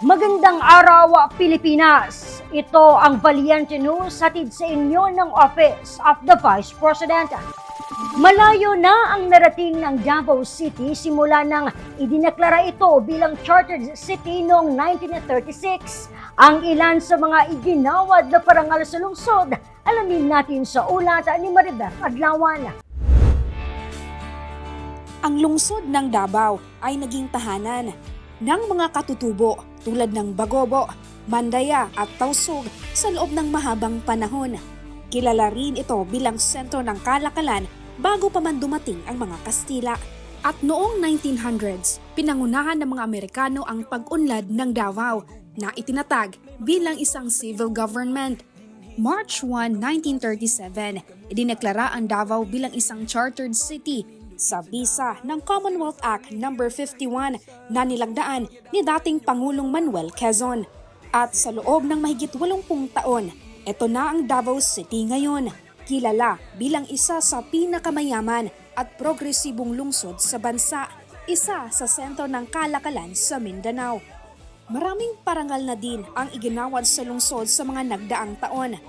Magandang araw, Pilipinas! Ito ang Valiente News hatid sa inyo ng Office of the Vice President. Malayo na ang narating ng Davao City simula nang idineklara ito bilang chartered city noong 1936. Ang ilan sa mga iginawad na parangal sa lungsod, alamin natin sa ulat ni Maribeth Adlawan. Ang lungsod ng Davao ay naging tahanan ng mga katutubo tulad ng Bagobo, Mandaya at Tausug sa loob ng mahabang panahon. Kilala rin ito bilang sentro ng kalakalan bago pa man dumating ang mga Kastila. At noong 1900s, pinangunahan ng mga Amerikano ang pag-unlad ng Davao na itinatag bilang isang civil government. March 1, 1937, idineklara ang Davao bilang isang chartered city sa bisa ng Commonwealth Act No. 51 na nilagdaan ni dating Pangulong Manuel Quezon. At sa loob ng mahigit 80 taon, ito na ang Davao City ngayon, kilala bilang isa sa pinakamayaman at progresibong lungsod sa bansa, isa sa sentro ng kalakalan sa Mindanao. Maraming parangal na din ang iginawad sa lungsod sa mga nagdaang taon.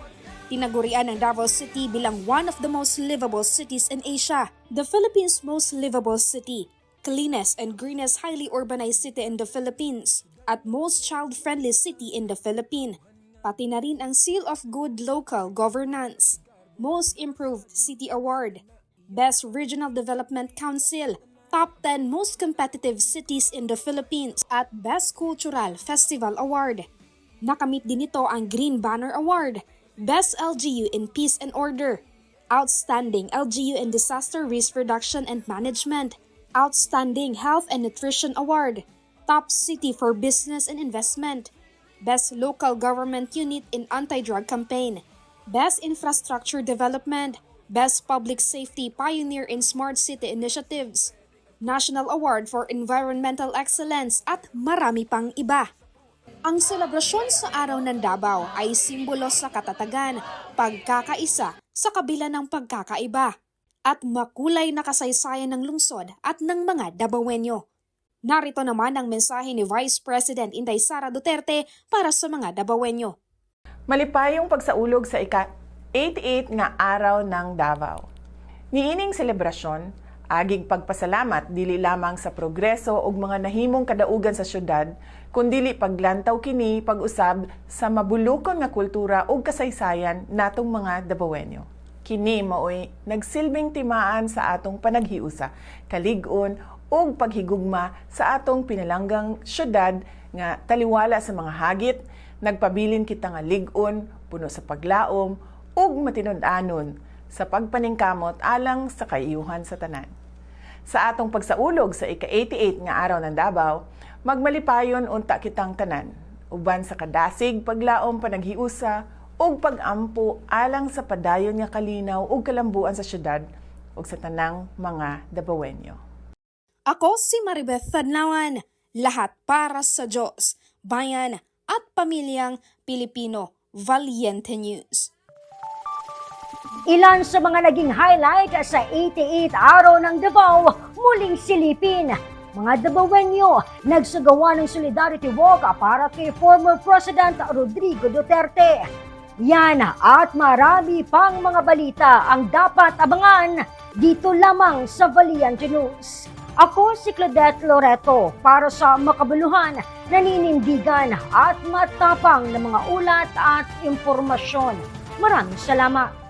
Tinagurian ng Davao City bilang one of the most livable cities in Asia, the Philippines' most livable city, cleanest and greenest highly urbanized city in the Philippines, at most child-friendly city in the Philippines. Pati na rin ang Seal of Good Local Governance, Most Improved City Award, Best Regional Development Council, Top 10 Most Competitive Cities in the Philippines at Best Cultural Festival Award. Nakamit din ito ang Green Banner Award, Best LGU in Peace and Order, Outstanding LGU in Disaster Risk Reduction and Management, Outstanding Health and Nutrition Award, Top City for Business and Investment, Best Local Government Unit in Anti-Drug Campaign, Best Infrastructure Development, Best Public Safety Pioneer in Smart City Initiatives, National Award for Environmental Excellence at marami pang iba. Ang selebrasyon sa Araw ng Davao ay simbolo sa katatagan, pagkakaisa sa kabila ng pagkakaiba, at makulay na kasaysayan ng lungsod at ng mga Dabawenyo. Narito naman ang mensahe ni Vice President Inday Sara Duterte para sa mga Dabawenyo. Malipayong pagsaulog sa ika-88 nga araw ng Davao. Niining selebrasyon, aging pagpasalamat dili lamang sa progreso ug mga nahimong kadaugan sa syudad, kundili paglantaw kini pag-usab sa mabulukon nga kultura ug kasaysayan natong mga Dabawenyo. Kini maoy nagsilbing timaan sa atong panaghiusa, kalig-on ug paghigugma sa atong pinalanggang syudad nga taliwala sa mga hagit, nagpabilin kita nga lig-on, puno sa paglaom ug matinud-anon sa pagpaningkamot alang sa kayuhan sa tanan. Sa atong pagsaulog sa ika-88 nga araw ng Davao, magmalipayon unta kitang tanan, uban sa kadasig paglaom panaghiusa ug pag-ampo alang sa padayon nga kalinaw ug kalambuan sa syudad ug sa tanang mga Dabawenyo. Ako si Maribeth Tadlawan, lahat para sa Diyos, bayan at pamilyang Pilipino, Valiente News. Ilan sa mga naging highlight sa 88 araw ng Davao muling silipin. Mga Davaoenyo nagsagawa ng solidarity walk para kay former President Rodrigo Duterte. Yan at marami pang mga balita ang dapat abangan dito lamang sa Valiente News. Ako si Claudette Loreto para sa makabuluhan, naninindigan at matapang na mga ulat at impormasyon. Maraming salamat.